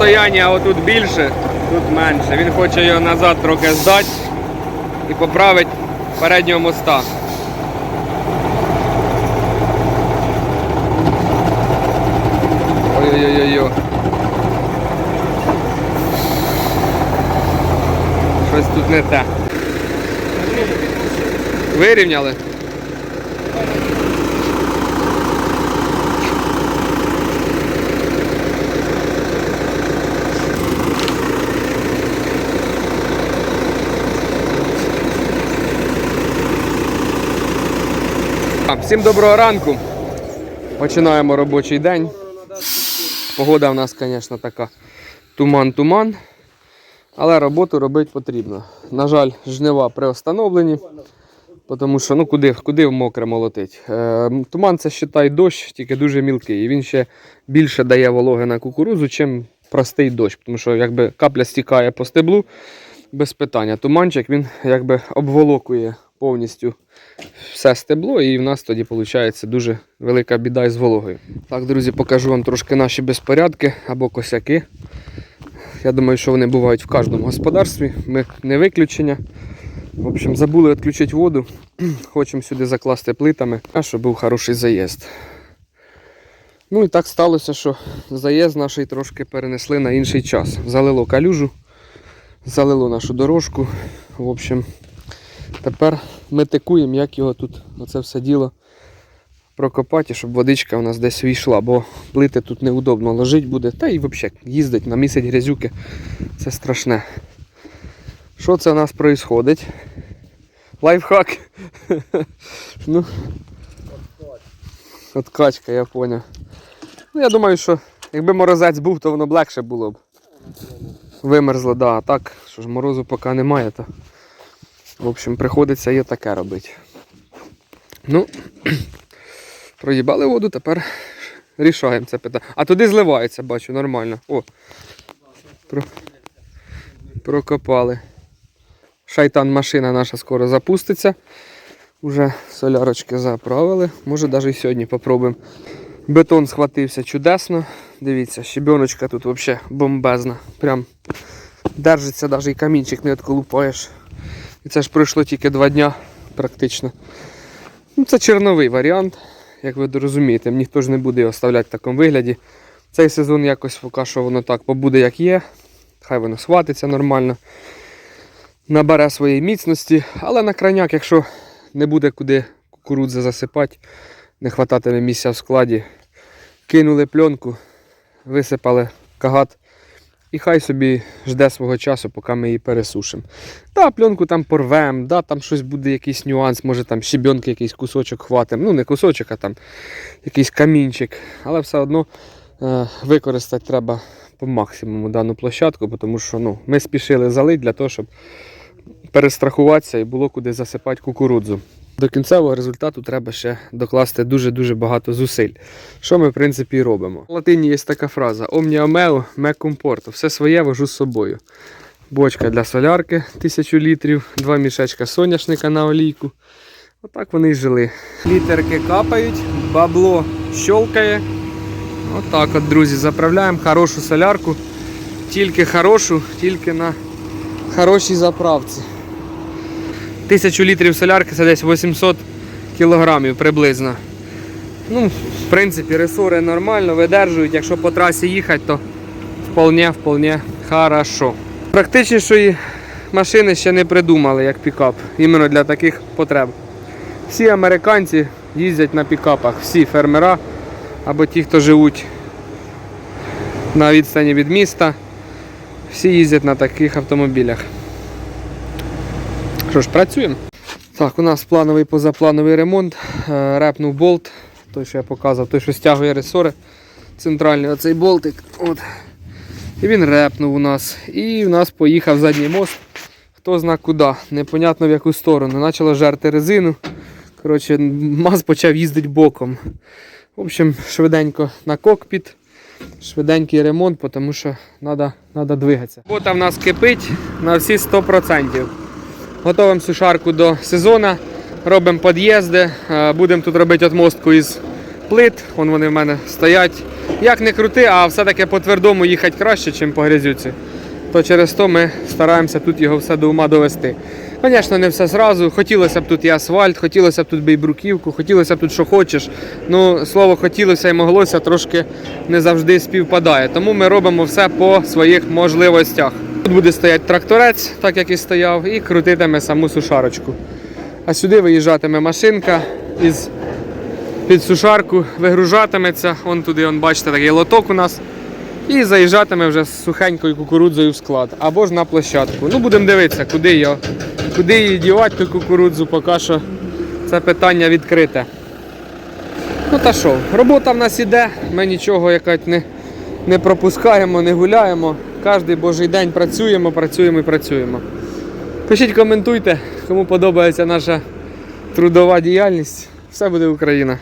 розстояння отут більше, тут менше. Він хоче його назад трохи здати і поправити переднього моста. Ой-ой-ой-ой. Щось тут не те. Вирівняли? Всім доброго ранку. Починаємо робочий день. Погода в нас, звісно, така туман-туман. Але роботу робити потрібно. На жаль, жнива приостановлені. Тому що ну куди, куди в мокре молотить. Е, туман це считай дощ, тільки дуже мілкий. І він ще більше дає вологи на кукурузу, чим простий дощ. Тому що якби капля стікає по стеблу без питання. Туманчик він якби обволокує повністю все стебло, і в нас тоді виходить дуже велика біда із вологою. Так, друзі, покажу вам трошки наші безпорядки або косяки. Я думаю, що вони бувають в кожному господарстві. Ми не виключення. В общем, забули відключити воду. Хочемо сюди закласти плитами, а щоб був хороший заїзд. Ну і так сталося, що заїзд наш трошки перенесли на інший час. Залило калюжу, залило нашу дорожку. В общем, тепер ми тикуємо, як його тут, оце все діло прокопати, щоб водичка у нас десь війшла, бо плити тут неудобно ложити буде. Та і взагалі їздить на місяць грязюки. Це страшне. Що це у нас відбувається? Лайфхак. ну, Откачка, я поняв. Ну, я думаю, що якби морозець був, то воно б легше було б. Вимерзло, да. А так, що ж морозу поки немає, то в общем, приходиться і таке робити. Ну, проїбали воду, тепер рішаємо це питання. А туди зливається, бачу, нормально. О. Про... Прокопали. Шайтан машина наша скоро запуститься. Уже солярочки заправили. Може навіть сьогодні попробуємо. Бетон схватився чудесно. Дивіться, щебеночка тут взагалі бомбезна. Прям держиться, навіть і камінчик не відколупаєш. І це ж пройшло тільки два дня практично. Ну, Це черновий варіант, як ви розумієте, ніхто ж не буде його оставляти в такому вигляді. Цей сезон якось поки що воно так побуде, як є. Хай воно схватиться нормально, набере своєї міцності, але на крайняк, якщо не буде куди кукурудзи засипати, не хвататиме місця в складі, кинули пленку, висипали кагат і хай собі жде свого часу, поки ми її пересушимо. Да, пленку там порвемо, да, там щось буде, якийсь нюанс, може там щебенки якийсь кусочок хватимо. Ну, не кусочок, а там якийсь камінчик. Але все одно е, використати треба по максимуму дану площадку, тому що ну, ми спішили залити для того, щоб перестрахуватися і було куди засипати кукурудзу. До кінцевого результату треба ще докласти дуже-дуже багато зусиль. Що ми, в принципі, і робимо. В латині є така фраза Omnia meo, me comporto. Все своє вожу з собою. Бочка для солярки 1000 літрів, два мішечка соняшника на олійку. Отак вони і жили. Літерки капають, бабло щолкає. Отак от, друзі, заправляємо хорошу солярку. Тільки хорошу, тільки на хорошій заправці. Тисячу літрів солярки це десь 800 кілограмів приблизно. Ну, в принципі, ресори нормально видержують. Якщо по трасі їхати, то вполне, вполне хорошо. Практичнішої машини ще не придумали як пікап, іменно для таких потреб. Всі американці їздять на пікапах, всі фермера або ті, хто живуть на відстані від міста, всі їздять на таких автомобілях. Що ж, працюємо. Так, у нас плановий позаплановий ремонт. Е, Репнув болт, той, що я показував, той, що стягує ресори. Центральний оцей болтик. От. І він репнув у нас. І у нас поїхав задній мост. Хто зна куди, непонятно в яку сторону. Почало жерти резину. Коротше, МАЗ почав їздити боком. В общем, швиденько на кокпіт. Швиденький ремонт, тому що треба двигатися. Робота в нас кипить на всі 100%. Готовимо сушарку до сезону, робимо під'їзди, е, будемо тут робити отмостку із плит, Вон вони в мене стоять. як не крути, а все-таки по твердому їхати краще, ніж по грязюці. То через то ми стараємося тут його все до ума довести. Звісно, не все зразу. Хотілося б тут і асфальт, хотілося б тут би і бруківку, хотілося б тут що хочеш. Ну, слово хотілося і моглося трошки не завжди співпадає. Тому ми робимо все по своїх можливостях. Тут буде стояти тракторець, так як і стояв, і крутитиме саму сушарочку. А сюди виїжджатиме машинка із під сушарку, вигружатиметься. Вон туди, он, бачите, такий лоток у нас. І заїжджатиме вже з сухенькою кукурудзою в склад. Або ж на площадку. Ну, будемо дивитися, куди його, куди її дівати, ту кукурудзу, поки що це питання відкрите. Ну та що, робота в нас іде, ми нічого якось не, не пропускаємо, не гуляємо. Кожний божий день працюємо, працюємо і працюємо. Пишіть, коментуйте, кому подобається наша трудова діяльність. Все буде Україна.